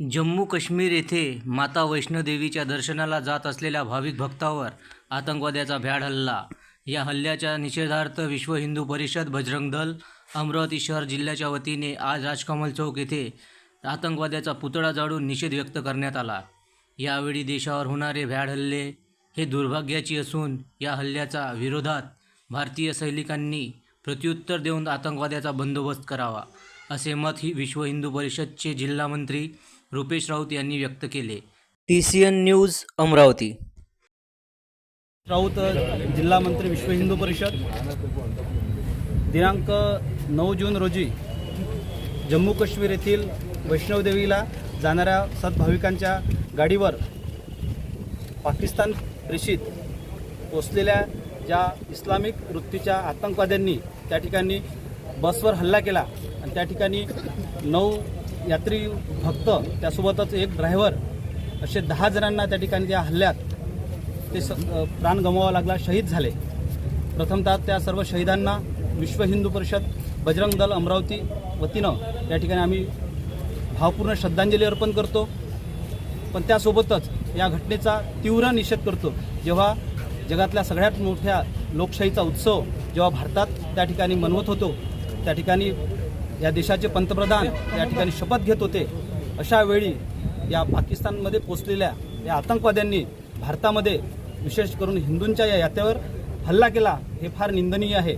जम्मू काश्मीर येथे माता वैष्णोदेवीच्या दर्शनाला जात असलेल्या भाविक भक्तावर आतंकवाद्याचा भ्याड हल्ला. या हल्ल्याच्या निषेधार्थ विश्व हिंदू परिषद बजरंग दल अमरावती शहर जिल्ह्याच्या वतीने आज राजकमल चौक येथे आतंकवाद्याचा पुतळा जाळून निषेध व्यक्त करण्यात आला. यावेळी देशावर होणारे भ्याड हल्ले हे दुर्भाग्याची असून या हल्ल्याचा विरोधात भारतीय सैनिकांनी प्रत्युत्तर देऊन आतंकवाद्याचा बंदोबस्त करावा असे मत ही विश्व हिंदू परिषदचे जिल्हा मंत्री रुपेश राऊत यांनी व्यक्त केले. T C N news Amravati. Raut जिल्हा मंत्री विश्व हिंदू परिषद. दिनांक नऊ जून रोजी जम्मू काश्मीर येथील वैष्णवदेवीला जाणाऱ्या सद्भाविकांच्या गाडीवर पाकिस्तान प्रेषित पोचलेल्या ज्या इस्लामिक वृत्तीच्या आतंकवाद्यांनी त्या ठिकाणी बसवर हल्ला केला आणि त्या ठिकाणी नऊ यात्री भक्त त्यासोबतच एक ड्रायव्हर असे दहा जणांना त्या ठिकाणी त्या हल्ल्यात ते स प्राण गमवावा लागला शहीद झाले. प्रथमतः त्या सर्व शहीदांना विश्व हिंदू परिषद बजरंग दल अमरावती वतीनं त्या ठिकाणी आम्ही भावपूर्ण श्रद्धांजली अर्पण करतो. पण त्यासोबतच या घटनेचा तीव्र निषेध करतो. जेव्हा जगातल्या सगळ्यात मोठ्या लोकशाहीचा उत्सव जेव्हा भारतात त्या ठिकाणी मनवत होतो त्या ठिकाणी या देशाचे पंतप्रधान या ठिकाणी शपथ घेत होते. अशा वेळी या पाकिस्तानमध्ये पोचलेल्या या आतंकवाद्यांनी भारतामध्ये विशेष करून हिंदूंच्या या यात्यावर हल्ला केला हे फार निंदनीय आहे.